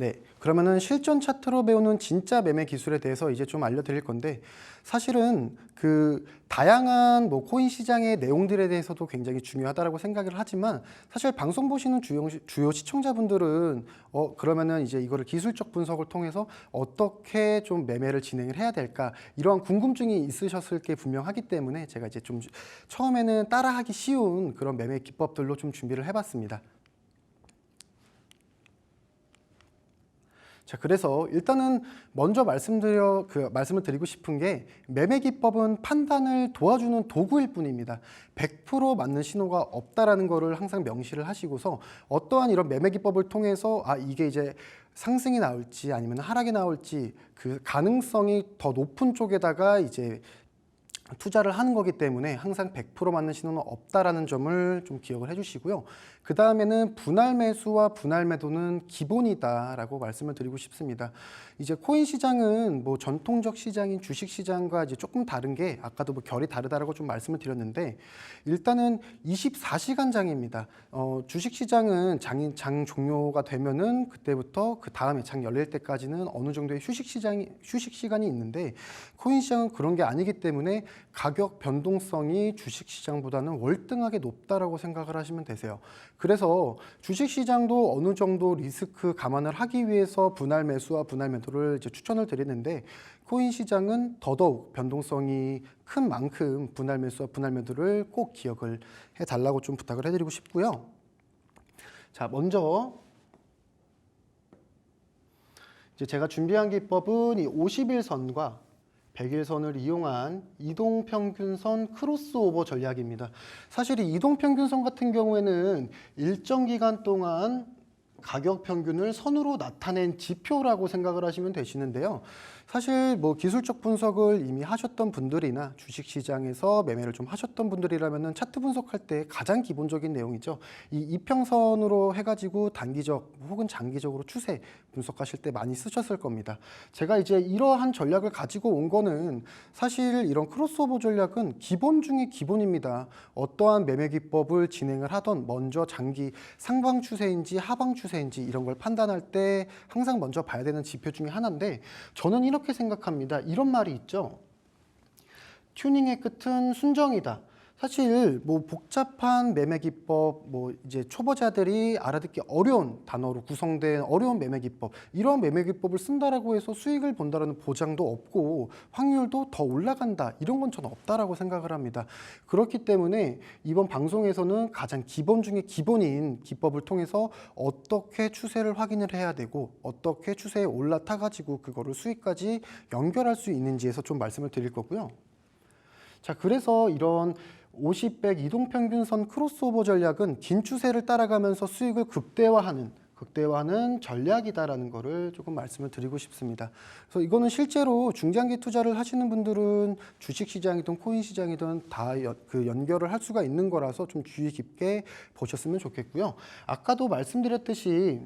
네, 그러면은 실전 차트로 배우는 진짜 매매 기술에 대해서 이제 좀 알려드릴 건데 사실은 그 다양한 뭐 코인 시장의 내용들에 대해서도 굉장히 중요하다라고 생각을 하지만 사실 방송 보시는 주요, 주요 시청자분들은 어 그러면은 이제 이거를 기술적 분석을 통해서 어떻게 좀 매매를 진행을 해야 될까 이러한 궁금증이 있으셨을 게 분명하기 때문에 제가 이제 좀 처음에는 따라하기 쉬운 그런 매매 기법들로 좀 준비를 해봤습니다. 자, 그래서 일단은 먼저 말씀드려 그 말씀을 드리고 싶은 게 매매 기법은 판단을 도와주는 도구일 뿐입니다. 100% 맞는 신호가 없다라는 거를 항상 명시를 하시고서 어떠한 이런 매매 기법을 통해서 아 이게 이제 상승이 나올지 아니면 하락이 나올지 그 가능성이 더 높은 쪽에다가 이제 투자를 하는 거기 때문에 항상 100% 맞는 신호는 없다라는 점을 좀 기억을 해주시고요. 그 다음에는 분할 매수와 분할 매도는 기본이다라고 말씀을 드리고 싶습니다. 이제 코인 시장은 뭐 전통적 시장인 주식 시장과 이제 조금 다른 게 아까도 뭐 결이 다르다라고 좀 말씀을 드렸는데 일단은 24시간 장입니다. 어, 주식 시장은 장인 장 종료가 되면은 그때부터 그 다음에 장 열릴 때까지는 어느 정도의 휴식 시장이 휴식 시간이 있는데 코인 시장은 그런 게 아니기 때문에 가격 변동성이 주식 시장보다는 월등하게 높다라고 생각을 하시면 되세요. 그래서 주식 시장도 어느 정도 리스크 감안을 하기 위해서 분할 매수와 분할 매도를 이제 추천을 드리는데 코인 시장은 더더욱 변동성이 큰 만큼 분할 매수와 분할 매도를 꼭 기억을 해 달라고 좀 부탁을 해 드리고 싶고요. 자, 먼저 이제 제가 준비한 기법은 이 50일선과 100일선을 이용한 이동평균선 크로스오버 전략입니다. 사실 이 이동평균선 같은 경우에는 일정 기간 동안 가격 평균을 선으로 나타낸 지표라고 생각을 하시면 되시는데요. 사실 뭐 기술적 분석을 이미 하셨던 분들이나 주식 시장에서 매매를 좀 하셨던 분들이라면은 차트 분석할 때 가장 기본적인 내용이죠. 이 이평선으로 해가지고 단기적 혹은 장기적으로 추세 분석하실 때 많이 쓰셨을 겁니다. 제가 이제 이러한 전략을 가지고 온 거는 사실 이런 크로스오버 전략은 기본 중에 기본입니다. 어떠한 매매 기법을 진행을 하던 먼저 장기 상방 추세인지 하방 추세인지 이런 걸 판단할 때 항상 먼저 봐야 되는 지표 중에 하나인데 저는 이렇게 생각합니다. 이런 말이 있죠. 튜닝의 끝은 순정이다. 사실 뭐 복잡한 매매 기법, 뭐 이제 초보자들이 알아듣기 어려운 단어로 구성된 어려운 매매 기법, 이런 매매 기법을 쓴다라고 해서 수익을 본다라는 보장도 없고 확률도 더 올라간다 이런 건 저는 없다라고 생각을 합니다. 그렇기 때문에 이번 방송에서는 가장 기본 중에 기본인 기법을 통해서 어떻게 추세를 확인을 해야 되고 어떻게 추세에 올라타 가지고 그거를 수익까지 연결할 수 있는지에서 좀 말씀을 드릴 거고요. 자, 그래서 이런 50, 100 이동평균선 크로스오버 전략은 긴 추세를 따라가면서 수익을 극대화하는 극대화하는 전략이다라는 거를 조금 말씀을 드리고 싶습니다. 그래서 이거는 실제로 중장기 투자를 하시는 분들은 주식 시장이든 코인 시장이든 다 그 연결을 할 수가 있는 거라서 좀 주의 깊게 보셨으면 좋겠고요. 아까도 말씀드렸듯이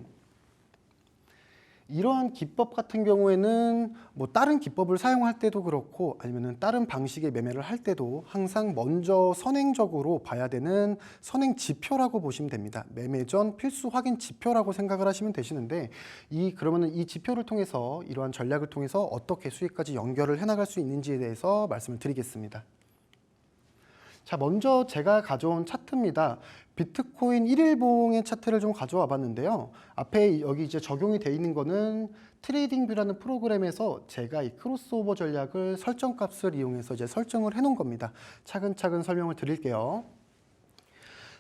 이러한 기법 같은 경우에는 뭐 다른 기법을 사용할 때도 그렇고 아니면은 다른 방식의 매매를 할 때도 항상 먼저 선행적으로 봐야 되는 선행 지표라고 보시면 됩니다. 매매 전 필수 확인 지표라고 생각을 하시면 되시는데 이 그러면은 이 지표를 통해서 이러한 전략을 통해서 어떻게 수익까지 연결을 해 나갈 수 있는지에 대해서 말씀을 드리겠습니다. 자, 먼저 제가 가져온 차트입니다. 비트코인 1일봉의 차트를 좀 가져와 봤는데요. 앞에 여기 이제 적용이 돼 있는 거는 트레이딩 뷰라는 프로그램에서 제가 이 크로스오버 전략을 설정 값을 이용해서 이제 설정을 해 놓은 겁니다. 차근차근 설명을 드릴게요.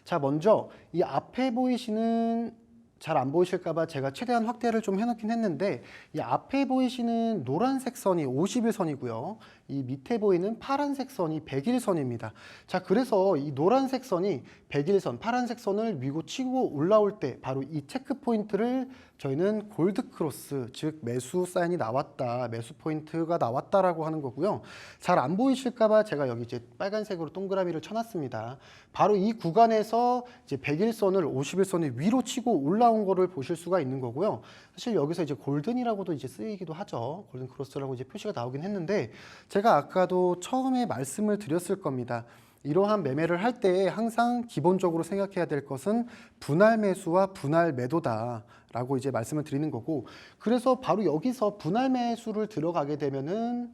자, 먼저 이 앞에 보이시는 잘 안 보이실까봐 제가 최대한 확대를 좀 해놓긴 했는데 이 앞에 보이시는 노란색 선이 50일 선이고요. 이 밑에 보이는 파란색 선이 100일선입니다. 자, 그래서 이 노란색 선이 100일선, 파란색 선을 위고 치고 올라올 때 바로 이 체크 포인트를 저희는 골드 크로스, 즉 매수 사인이 나왔다, 매수 포인트가 나왔다라고 하는 거고요. 잘 안 보이실까 봐 제가 여기 이제 빨간색으로 동그라미를 쳐놨습니다. 바로 이 구간에서 이제 100일선을 50일선이 위로 치고 올라온 거를 보실 수가 있는 거고요. 사실 여기서 이제 골든이라고도 이제 쓰이기도 하죠. 골든 크로스라고 이제 표시가 나오긴 했는데 제가 아까도 처음에 말씀을 드렸을 겁니다. 이러한 매매를 할 때 항상 기본적으로 생각해야 될 것은 분할 매수와 분할 매도다 라고 이제 말씀을 드리는 거고 그래서 바로 여기서 분할 매수를 들어가게 되면은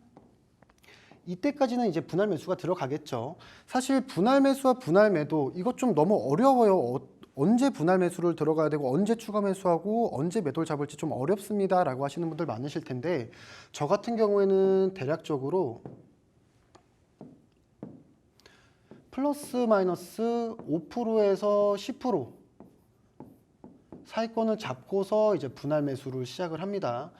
이때까지는 이제 분할 매수가 들어가겠죠. 사실 분할 매수와 분할 매도 이것 좀 너무 어려워요. 어, 언제 분할 매수를 들어가야 되고 언제 추가 매수하고 언제 매도를 잡을지 좀 어렵습니다 라고 하시는 분들 많으실 텐데 저 같은 경우에는 대략적으로 플러스 마이너스 5%에서 10% 사이권을 잡고서 이제 분할 매수를 시작을 합니다.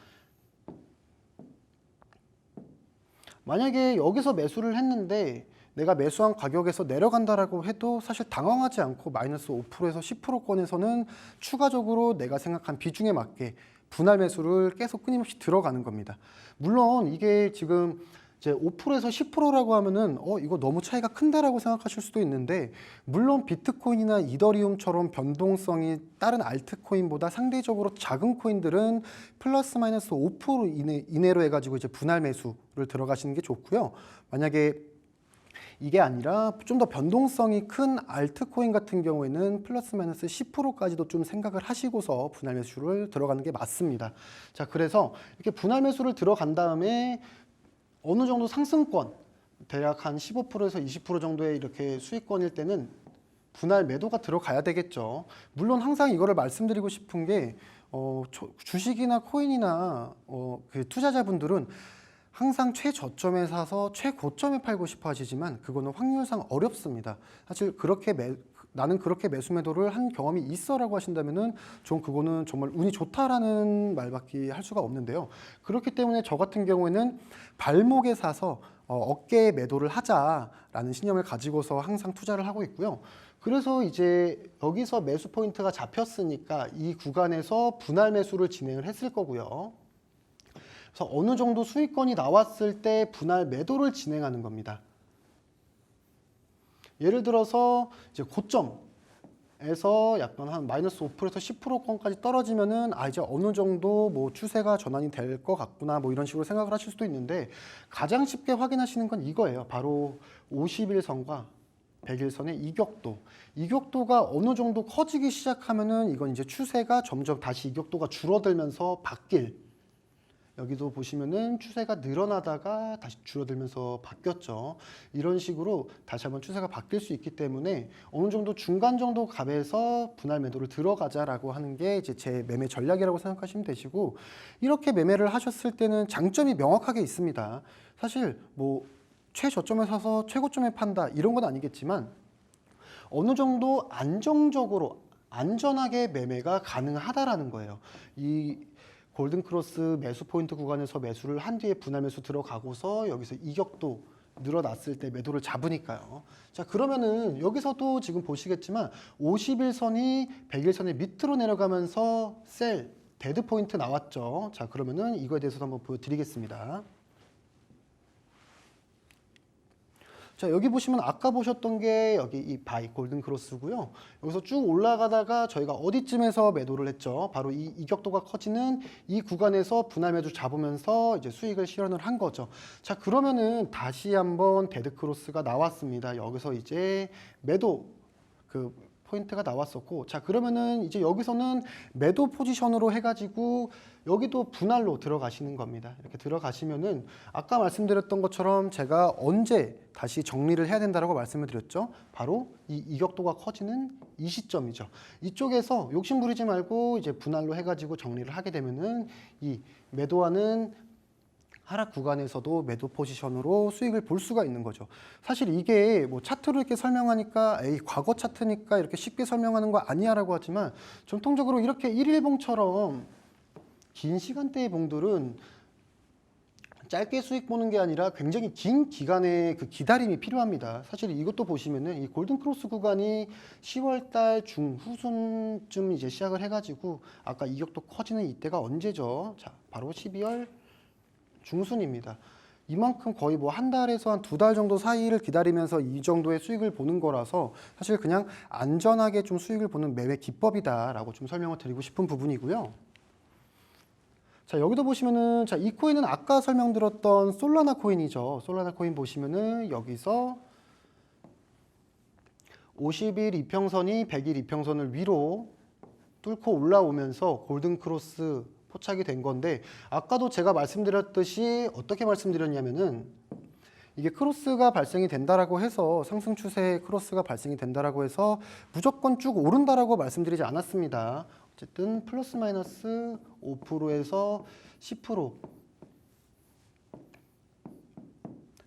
만약에 여기서 매수를 했는데 내가 매수한 가격에서 내려간다라고 해도 사실 당황하지 않고 마이너스 5%에서 10%권에서는 추가적으로 내가 생각한 비중에 맞게 분할 매수를 계속 끊임없이 들어가는 겁니다. 물론 이게 지금 이제 5%에서 10%라고 하면은 어 이거 너무 차이가 큰데라고 생각하실 수도 있는데 물론 비트코인이나 이더리움처럼 변동성이 다른 알트코인보다 상대적으로 작은 코인들은 플러스 마이너스 5% 이내, 이내로 해가지고 이제 분할 매수를 들어가시는 게 좋고요. 만약에 이게 아니라 좀 더 변동성이 큰 알트코인 같은 경우에는 플러스 마이너스 10%까지도 좀 생각을 하시고서 분할 매수를 들어가는 게 맞습니다. 자, 그래서 이렇게 분할 매수를 들어간 다음에 어느 정도 상승권 대략 한 15%에서 20% 정도의 이렇게 수익권일 때는 분할 매도가 들어가야 되겠죠. 물론 항상 이거를 말씀드리고 싶은 게 어, 조- 주식이나 코인이나 어, 그 투자자분들은 항상 최저점에 사서 최고점에 팔고 싶어 하시지만 그거는 확률상 어렵습니다. 사실 그렇게 매, 나는 그렇게 매수 매도를 한 경험이 있어라고 하신다면은 좀 그거는 정말 운이 좋다라는 말밖에 할 수가 없는데요. 그렇기 때문에 저 같은 경우에는 발목에 사서 어, 어깨에 매도를 하자라는 신념을 가지고서 항상 투자를 하고 있고요. 그래서 이제 여기서 매수 포인트가 잡혔으니까 이 구간에서 분할 매수를 진행을 했을 거고요. 그래서 어느 정도 수익권이 나왔을 때 분할 매도를 진행하는 겁니다. 예를 들어서 이제 고점에서 약간 한 마이너스 5%에서 10%권까지 떨어지면은 아 이제 어느 정도 뭐 추세가 전환이 될 것 같구나 뭐 이런 식으로 생각을 하실 수도 있는데 가장 쉽게 확인하시는 건 이거예요. 바로 50일선과 100일선의 이격도. 이격도가 어느 정도 커지기 시작하면은 이건 이제 추세가 점점 다시 이격도가 줄어들면서 바뀔 여기도 보시면은 추세가 늘어나다가 다시 줄어들면서 바뀌었죠. 이런 식으로 다시 한번 추세가 바뀔 수 있기 때문에 어느 정도 중간 정도 값에서 분할 매도를 들어가자라고 하는 게 이제 제 매매 전략이라고 생각하시면 되시고 이렇게 매매를 하셨을 때는 장점이 명확하게 있습니다. 사실 뭐 최저점에 사서 최고점에 판다 이런 건 아니겠지만 어느 정도 안정적으로 안전하게 매매가 가능하다라는 거예요. 이 골든 크로스 매수 포인트 구간에서 매수를 한 뒤에 분할 매수 들어가고서 여기서 이격도 늘어났을 때 매도를 잡으니까요. 자, 그러면은 여기서도 지금 보시겠지만 50일선이 100일선의 밑으로 내려가면서 셀 데드 포인트 나왔죠. 자, 그러면은 이거에 대해서도 한번 보여드리겠습니다. 자 여기 보시면 아까 보셨던 게 여기 이 바이 골든 크로스고요. 여기서 쭉 올라가다가 저희가 어디쯤에서 매도를 했죠. 바로 이 이격도가 커지는 이 구간에서 분할 매도 잡으면서 이제 수익을 실현을 한 거죠. 자 그러면은 다시 한번 데드 크로스가 나왔습니다. 여기서 이제 매도 그 포인트가 나왔었고 자 그러면은 이제 여기서는 매도 포지션으로 해가지고 여기도 분할로 들어가시는 겁니다. 이렇게 들어가시면은 아까 말씀드렸던 것처럼 제가 언제 다시 정리를 해야 된다라고 말씀을 드렸죠? 바로 이 이격도가 커지는 이 시점이죠. 이쪽에서 욕심 부리지 말고 이제 분할로 해가지고 정리를 하게 되면은 이 매도하는 하락 구간에서도 매도 포지션으로 수익을 볼 수가 있는 거죠. 사실 이게 뭐 차트로 이렇게 설명하니까 에이 과거 차트니까 이렇게 쉽게 설명하는 거 아니야라고 하지만 전통적으로 이렇게 일일봉처럼 긴 시간대의 봉들은 짧게 수익 보는 게 아니라 굉장히 긴 기간의 그 기다림이 필요합니다. 사실 이것도 보시면은 이 골든 크로스 구간이 10월 달 중후순쯤 이제 시작을 해가지고 아까 이격도 커지는 이때가 언제죠? 자, 바로 12월 중순입니다. 이만큼 거의 뭐 한 달에서 한 두 달 정도 사이를 기다리면서 이 정도의 수익을 보는 거라서 사실 그냥 안전하게 좀 수익을 보는 매매 기법이다라고 좀 설명을 드리고 싶은 부분이고요. 자 여기도 보시면은 자 이 코인은 아까 설명드렸던 솔라나 코인이죠. 솔라나 코인 보시면은 여기서 50일 이평선이 100일 이평선을 위로 뚫고 올라오면서 골든 크로스 포착이 된 건데 아까도 제가 말씀드렸듯이 어떻게 말씀드렸냐면은 이게 크로스가 발생이 된다라고 해서 상승 추세 크로스가 발생이 된다라고 해서 무조건 쭉 오른다라고 말씀드리지 않았습니다. 어쨌든 플러스 마이너스 5%에서 10%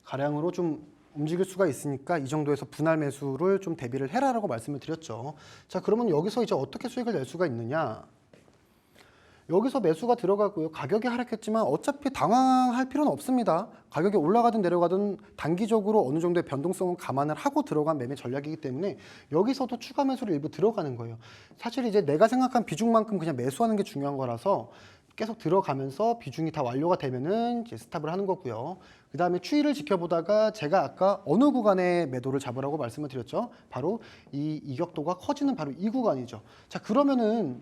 가량으로 좀 움직일 수가 있으니까 이 정도에서 분할 매수를 좀 대비를 해라라고 말씀을 드렸죠. 자, 그러면 여기서 이제 어떻게 수익을 낼 수가 있느냐? 여기서 매수가 들어가고요. 가격이 하락했지만 어차피 당황할 필요는 없습니다. 가격이 올라가든 내려가든 단기적으로 어느 정도의 변동성은 감안을 하고 들어간 매매 전략이기 때문에 여기서도 추가 매수를 일부 들어가는 거예요. 사실 이제 내가 생각한 비중만큼 그냥 매수하는 게 중요한 거라서 계속 들어가면서 비중이 다 완료가 되면은 이제 스탑을 하는 거고요. 그 다음에 추이를 지켜보다가 제가 아까 어느 구간에 매도를 잡으라고 말씀을 드렸죠. 바로 이 이격도가 커지는 바로 이 구간이죠. 자, 그러면은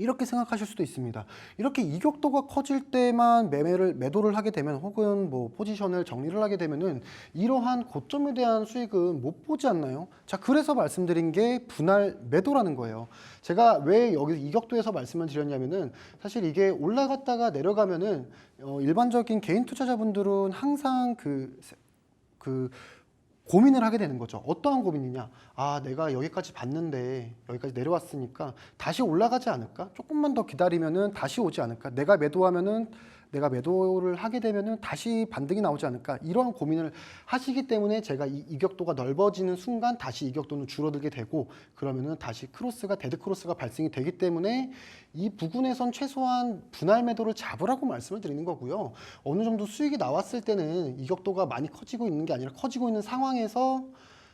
이렇게 생각하실 수도 있습니다. 이렇게 이격도가 커질 때만 매매를 매도를 하게 되면 혹은 뭐 포지션을 정리를 하게 되면은 이러한 고점에 대한 수익은 못 보지 않나요? 자, 그래서 말씀드린 게 분할 매도라는 거예요. 제가 왜 여기 이격도에서 말씀을 드렸냐면은 사실 이게 올라갔다가 내려가면은 어, 일반적인 개인 투자자분들은 항상 그 그 고민을 하게 되는 거죠. 어떠한 고민이냐? 아, 내가 여기까지 봤는데 여기까지 내려왔으니까 다시 올라가지 않을까? 조금만 더 기다리면은 다시 오지 않을까? 내가 매도하면은 내가 매도를 하게 되면은 다시 반등이 나오지 않을까? 이러한 고민을 하시기 때문에 제가 이 이격도가 넓어지는 순간 다시 이격도는 줄어들게 되고 그러면은 다시 크로스가 데드 크로스가 발생이 되기 때문에 이 부분에선 최소한 분할 매도를 잡으라고 말씀을 드리는 거고요. 어느 정도 수익이 나왔을 때는 이격도가 많이 커지고 있는 게 아니라 커지고 있는 상황에서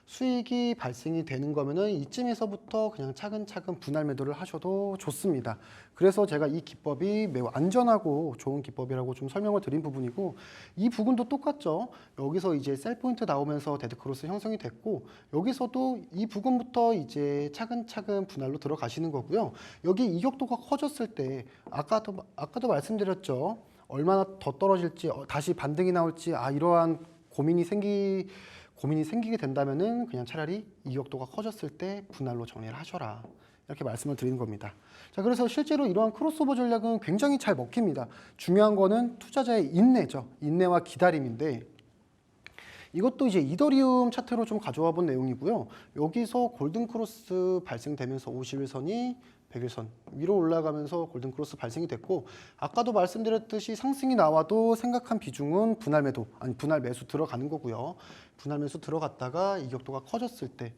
수익이 발생이 되는 거면은 이쯤에서부터 그냥 차근차근 분할 매도를 하셔도 좋습니다. 그래서 제가 이 기법이 매우 안전하고 좋은 기법이라고 좀 설명을 드린 부분이고 이 부분도 똑같죠. 여기서 이제 셀 포인트 나오면서 데드 크로스 형성이 됐고 여기서도 이 부분부터 이제 차근차근 분할로 들어가시는 거고요. 여기 이격도가 커졌을 때 아까도 아까도 말씀드렸죠. 얼마나 더 떨어질지 어, 다시 반등이 나올지 아 이러한 고민이 생기 고민이 생기게 된다면은 그냥 차라리 이격도가 커졌을 때 분할로 정리를 하셔라. 이렇게 말씀을 드리는 겁니다. 자, 그래서 실제로 이러한 크로스오버 전략은 굉장히 잘 먹힙니다. 중요한 거는 투자자의 인내죠. 인내와 기다림인데 이것도 이제 이더리움 차트로 좀 가져와 본 내용이고요. 여기서 골든 크로스 발생되면서 51선이 100일선 위로 올라가면서 골든 크로스 발생이 됐고 아까도 말씀드렸듯이 상승이 나와도 생각한 비중은 분할 매도 아니 분할 매수 들어가는 거고요. 분할 매수 들어갔다가 이격도가 커졌을 때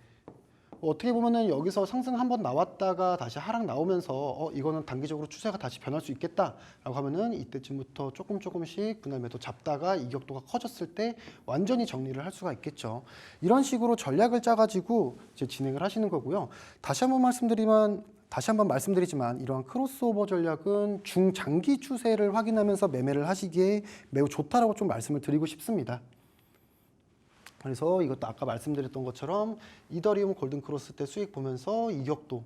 어떻게 보면은 여기서 상승 한번 나왔다가 다시 하락 나오면서 어 이거는 단기적으로 추세가 다시 변할 수 있겠다라고 하면은 이때쯤부터 조금 조금씩 분할 매도 잡다가 이격도가 커졌을 때 완전히 정리를 할 수가 있겠죠. 이런 식으로 전략을 짜가지고 이제 진행을 하시는 거고요. 다시 한번 말씀드리면 다시 한번 말씀드리지만 이러한 크로스오버 전략은 중장기 추세를 확인하면서 매매를 하시기에 매우 좋다라고 좀 말씀을 드리고 싶습니다. 그래서 이것도 아까 말씀드렸던 것처럼 이더리움 골든 크로스 때 수익 보면서 이격도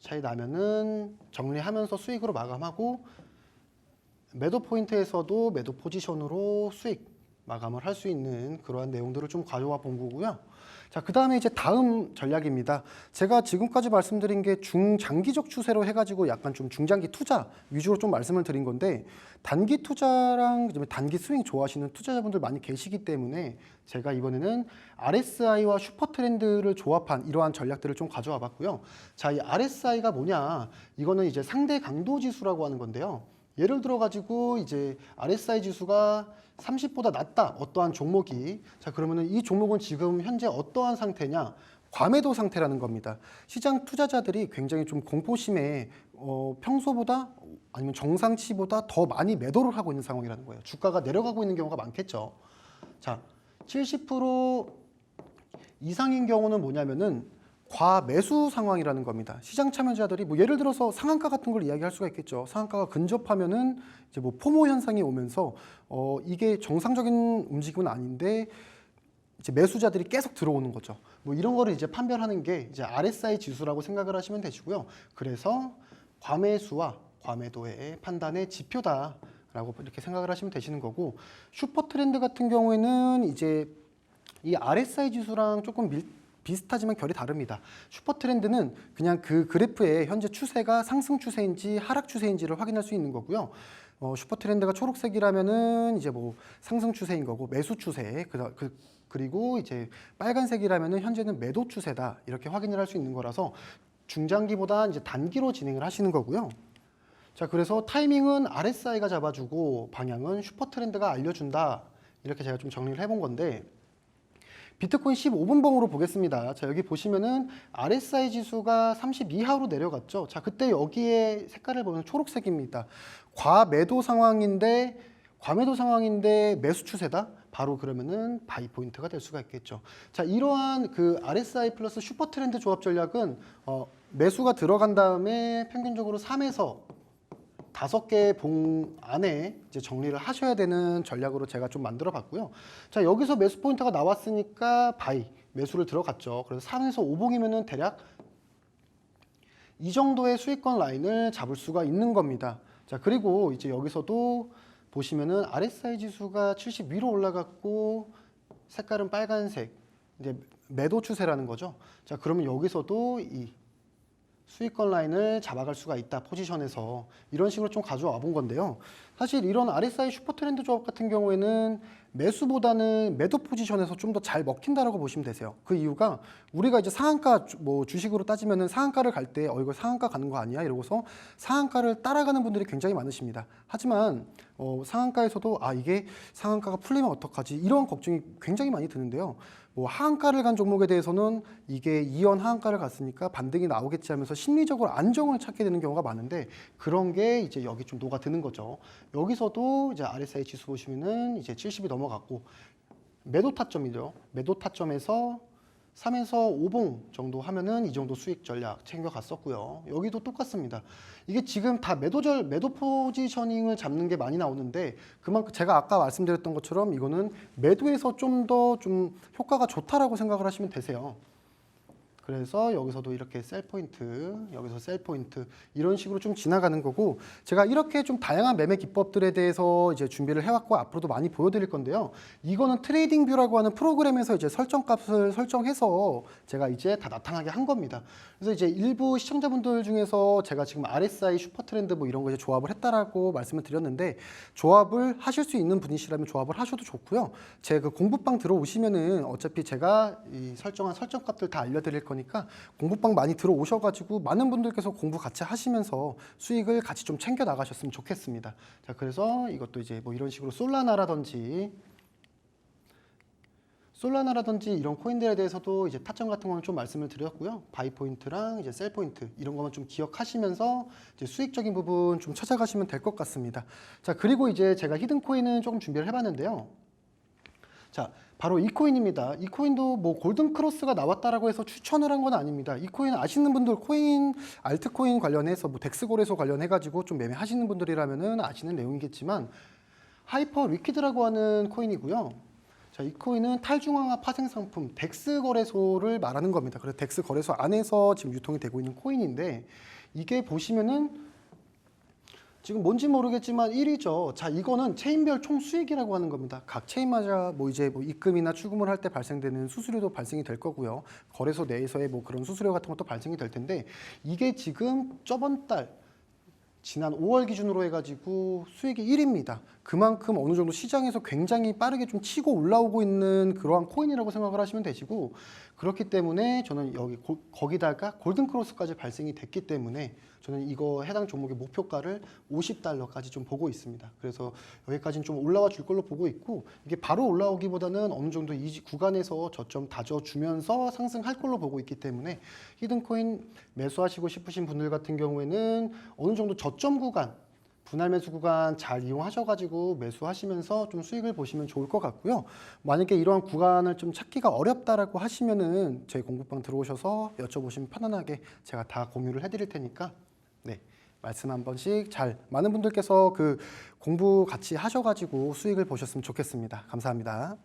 차이 나면은 정리하면서 수익으로 마감하고 매도 포인트에서도 매도 포지션으로 수익 마감을 할 수 있는 그러한 내용들을 좀 가져와 본 거고요. 자, 그 다음에 이제 다음 전략입니다. 제가 지금까지 말씀드린 게 중장기적 추세로 해가지고 약간 좀 중장기 투자 위주로 좀 말씀을 드린 건데 단기 투자랑 단기 스윙 좋아하시는 투자자분들 많이 계시기 때문에 제가 이번에는 RSI와 슈퍼 트렌드를 조합한 이러한 전략들을 좀 가져와 봤고요. 자, 이 RSI가 뭐냐? 이거는 이제 상대 강도 지수라고 하는 건데요. 예를 들어 가지고 이제 RSI 지수가 30보다 낮다 어떠한 종목이 자 그러면은 이 종목은 지금 현재 어떠한 상태냐 과매도 상태라는 겁니다. 시장 투자자들이 굉장히 좀 공포심에 어, 평소보다 아니면 정상치보다 더 많이 매도를 하고 있는 상황이라는 거예요. 주가가 내려가고 있는 경우가 많겠죠. 자, 70% 이상인 경우는 뭐냐면은 과매수 상황이라는 겁니다. 시장 참여자들이 뭐 예를 들어서 상한가 같은 걸 이야기할 수가 있겠죠. 상한가가 근접하면은 이제 뭐 포모 현상이 오면서 어 이게 정상적인 움직임은 아닌데 이제 매수자들이 계속 들어오는 거죠. 뭐 이런 거를 이제 판별하는 게 이제 RSI 지수라고 생각을 하시면 되시고요. 그래서 과매수와 과매도의 판단의 지표다라고 이렇게 생각을 하시면 되시는 거고 슈퍼 트렌드 같은 경우에는 이제 이 RSI 지수랑 조금 밀, 비슷하지만 결이 다릅니다. 슈퍼 트렌드는 그냥 그 그래프의 현재 추세가 상승 추세인지 하락 추세인지를 확인할 수 있는 거고요. 어, 슈퍼 트렌드가 초록색이라면은 이제 뭐 상승 추세인 거고 매수 추세 그, 그 그리고 이제 빨간색이라면은 현재는 매도 추세다 이렇게 확인을 할 수 있는 거라서 중장기보다 이제 단기로 진행을 하시는 거고요. 자, 그래서 타이밍은 RSI가 잡아주고 방향은 슈퍼 트렌드가 알려준다. 이렇게 제가 좀 정리를 해본 건데 비트코인 15분봉으로 보겠습니다. 자, 여기 보시면은 RSI 지수가 30 이하로 내려갔죠. 자, 그때 여기에 색깔을 보면 초록색입니다. 과매도 상황인데 과매도 상황인데 매수 추세다. 바로 그러면은 바이 포인트가 될 수가 있겠죠. 자, 이러한 그 RSI 플러스 슈퍼 트렌드 조합 전략은 어, 매수가 들어간 다음에 평균적으로 3에서 다섯 개의 봉 안에 이제 정리를 하셔야 되는 전략으로 제가 좀 만들어 봤고요. 자, 여기서 매수 포인트가 나왔으니까 바이 매수를 들어갔죠. 그래서 3에서 5봉이면은 대략 이 정도의 수익권 라인을 잡을 수가 있는 겁니다. 자, 그리고 이제 여기서도 보시면은 RSI 지수가 70 위로 올라갔고 색깔은 빨간색. 이제 매도 추세라는 거죠. 자, 그러면 여기서도 이 수익권 라인을 잡아갈 수가 있다 포지션에서 이런 식으로 좀 가져와 본 건데요. 사실 이런 RSI 슈퍼 트렌드 조합 같은 경우에는 매수보다는 매도 포지션에서 좀 더 잘 먹힌다라고 보시면 되세요. 그 이유가 우리가 이제 상한가 주- 뭐 주식으로 따지면은 상한가를 갈 때 어 이거 상한가 가는 거 아니야 이러고서 상한가를 따라가는 분들이 굉장히 많으십니다. 하지만 어 상한가에서도 아 이게 상한가가 풀리면 어떡하지 이런 걱정이 굉장히 많이 드는데요. 뭐 하한가를 간 종목에 대해서는 이게 이연 하한가를 갔으니까 반등이 나오겠지 하면서 심리적으로 안정을 찾게 되는 경우가 많은데 그런 게 이제 여기 좀 녹아드는 거죠. 여기서도 이제 RSI 지수 보시면은 이제 70이 넘어갔고 매도 타점이죠. 매도 타점에서 3에서 5봉 정도 하면은 이 정도 수익 전략 챙겨갔었고요. 여기도 똑같습니다. 이게 지금 다 매도절 매도 포지셔닝을 잡는 게 많이 나오는데 그만큼 제가 아까 말씀드렸던 것처럼 이거는 매도에서 좀 더좀 효과가 좋다라고 생각을 하시면 되세요. 그래서 여기서도 이렇게 셀 포인트, 여기서 셀 포인트 이런 식으로 좀 지나가는 거고 제가 이렇게 좀 다양한 매매 기법들에 대해서 이제 준비를 해왔고 앞으로도 많이 보여드릴 건데요. 이거는 트레이딩 뷰라고 하는 프로그램에서 이제 설정 값을 설정해서 제가 이제 다 나타나게 한 겁니다. 그래서 이제 일부 시청자분들 중에서 제가 지금 RSI 슈퍼 트렌드 뭐 이런 거 이제 조합을 했다라고 말씀을 드렸는데 조합을 하실 수 있는 분이시라면 조합을 하셔도 좋고요. 제 그 공부방 들어오시면은 어차피 제가 이 설정한 설정 값들 다 알려드릴 거니까 공부방 많이 들어오셔가지고 많은 분들께서 공부 같이 하시면서 수익을 같이 좀 챙겨 나가셨으면 좋겠습니다. 자, 그래서 이것도 이제 뭐 이런 식으로 솔라나라든지 솔라나라든지 이런 코인들에 대해서도 이제 타점 같은 거는 좀 말씀을 드렸고요. 바이 포인트랑 이제 셀 포인트 이런 것만 좀 기억하시면서 이제 수익적인 부분 좀 찾아가시면 될 것 같습니다. 자, 그리고 이제 제가 히든 코인은 조금 준비를 해봤는데요. 자, 바로 이 코인입니다. 이 코인도 뭐 골든 크로스가 나왔다라고 해서 추천을 한 건 아닙니다. 이 코인 아시는 분들 코인 알트코인 관련해서 뭐 덱스 거래소 관련해 가지고 좀 매매하시는 분들이라면은 아시는 내용이겠지만 하이퍼 리퀴드라고 하는 코인이고요. 자, 이 코인은 탈중앙화 파생 상품 덱스 거래소를 말하는 겁니다. 그래서 덱스 거래소 안에서 지금 유통이 되고 있는 코인인데 이게 보시면은 지금 뭔지 모르겠지만 1위죠. 자, 이거는 체인별 총 수익이라고 하는 겁니다. 각 체인마다 뭐 이제 뭐 입금이나 출금을 할 때 발생되는 수수료도 발생이 될 거고요. 거래소 내에서의 뭐 그런 수수료 같은 것도 발생이 될 텐데 이게 지금 저번 달 지난 5월 기준으로 해가지고 수익이 1위입니다. 그만큼 어느 정도 시장에서 굉장히 빠르게 좀 치고 올라오고 있는 그러한 코인이라고 생각을 하시면 되시고 그렇기 때문에 저는 여기 고- 거기다가 골든 크로스까지 발생이 됐기 때문에 저는 이거 해당 종목의 목표가를 50달러까지 좀 보고 있습니다. 그래서 여기까지는 좀 올라와 줄 걸로 보고 있고 이게 바로 올라오기보다는 어느 정도 이 구간에서 저점 다져주면서 상승할 걸로 보고 있기 때문에 히든코인 매수하시고 싶으신 분들 같은 경우에는 어느 정도 저점 구간 분할 매수 구간 잘 이용하셔가지고 매수하시면서 좀 수익을 보시면 좋을 것 같고요. 만약에 이러한 구간을 좀 찾기가 어렵다라고 하시면은 저희 공부방 들어오셔서 여쭤보시면 편안하게 제가 다 공유를 해드릴 테니까 네 말씀 한 번씩 잘 많은 분들께서 그 공부 같이 하셔가지고 수익을 보셨으면 좋겠습니다. 감사합니다.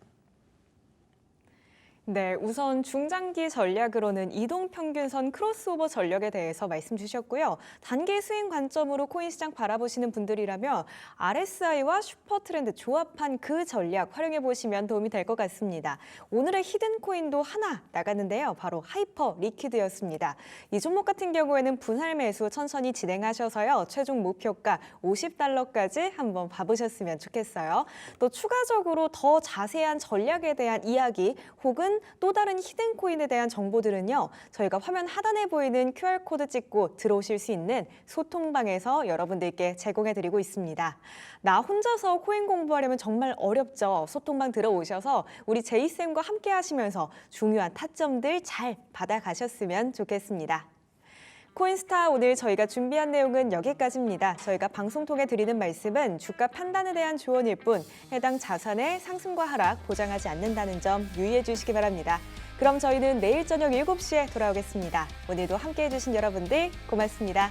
네, 우선 중장기 전략으로는 이동 평균선 크로스오버 전략에 대해서 말씀 주셨고요. 단기 스윙 관점으로 코인 시장 바라보시는 분들이라면 RSI와 슈퍼 트렌드 조합한 그 전략 활용해 보시면 도움이 될 것 같습니다. 오늘의 히든 코인도 하나 나갔는데요. 바로 하이퍼 리퀴드였습니다. 이 종목 같은 경우에는 분할 매수 천천히 진행하셔서요. 최종 목표가 50달러까지 한번 봐보셨으면 좋겠어요. 또 추가적으로 더 자세한 전략에 대한 이야기 혹은 또 다른 히든 코인에 대한 정보들은요. 저희가 화면 하단에 보이는 QR코드 찍고 들어오실 수 있는 소통방에서 여러분들께 제공해 드리고 있습니다. 나 혼자서 코인 공부하려면 정말 어렵죠. 소통방 들어오셔서 우리 제이쌤과 함께 하시면서 중요한 타점들 잘 받아가셨으면 좋겠습니다. 코인스타 오늘 저희가 준비한 내용은 여기까지입니다. 저희가 방송 통해 드리는 말씀은 주가 판단에 대한 조언일 뿐 해당 자산의 상승과 하락 보장하지 않는다는 점 유의해 주시기 바랍니다. 그럼 저희는 내일 저녁 7시에 돌아오겠습니다. 오늘도 함께 해 주신 여러분들 고맙습니다.